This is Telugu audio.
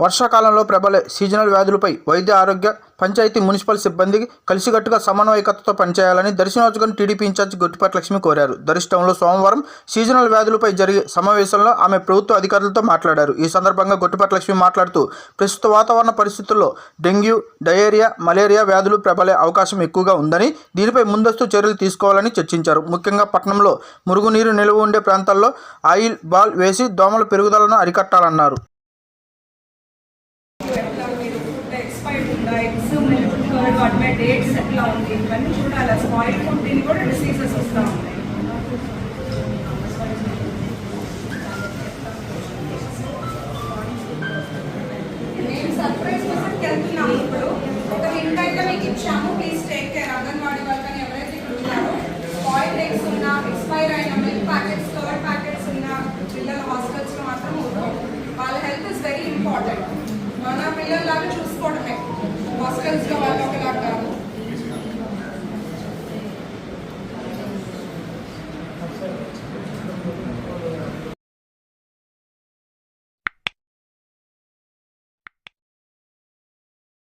వర్షాకాలంలో ప్రబలే సీజనల్ వ్యాధులపై వైద్య ఆరోగ్య పంచాయతీ మున్సిపల్ సిబ్బంది కలిసికట్టుగా సమన్వయకతతో పనిచేయాలని దర్శనోత్సవం టీడీపీ ఇన్ఛార్జ్ గొట్టిపాటి లక్ష్మి కోరారు. దరిష్టంలో సోమవారం సీజనల్ వ్యాధులపై జరిగే సమావేశంలో ఆమె ప్రభుత్వ అధికారులతో మాట్లాడారు. ఈ సందర్భంగా గొట్టిపాటి లక్ష్మి మాట్లాడుతూ ప్రస్తుత వాతావరణ పరిస్థితుల్లో డెంగ్యూ డయేరియా మలేరియా వ్యాధులు ప్రబలే అవకాశం ఎక్కువగా ఉందని దీనిపై ముందస్తు చర్యలు తీసుకోవాలని చర్చించారు. ముఖ్యంగా పట్టణంలో మురుగునీరు నిలువ ఉండే ప్రాంతాల్లో ఆయిల్ బాల్ వేసి దోమల పెరుగుదలను అరికట్టాలన్నారు. మీరు ఫుడ్ ఎక్స్పైర్డ్ ఉందా ఎగ్స్ మిల్క్ కర్డ్ వాటి మీద డేట్స్ ఎట్లా ఉంది ఇవన్నీ చూడాలి. స్పాయిల్ ఫుడ్ తిని కూడా డిసీజెస్ వస్తూ ఉంటాయి. మేము సర్ప్రైజ్ విజిట్కి వెళ్తున్నాము ఇప్పుడు. ఒక హింట్ అయితే మీకు ఇచ్చాము. ప్లీజ్ టేక్ కేర్ అంగన్వాడీ వాళ్ళని ఎవరైతే ఇక్కడ ఉన్నారో బాయిల్డ్ ఎగ్స్ ఉన్న ఎక్స్పైర్ అయిన మిల్క్ ప్యాకెట్స్ కవర్ ప్యాకెట్స్ ఉన్న పిల్లల హాస్టల్స్లో మాత్రం వాళ్ళ హెల్త్ ఇస్ వెరీ ఇంపార్టెంట్ మన పిల్లల్లాగా చూసుకోవడమే హాస్టల్స్లో వాళ్ళ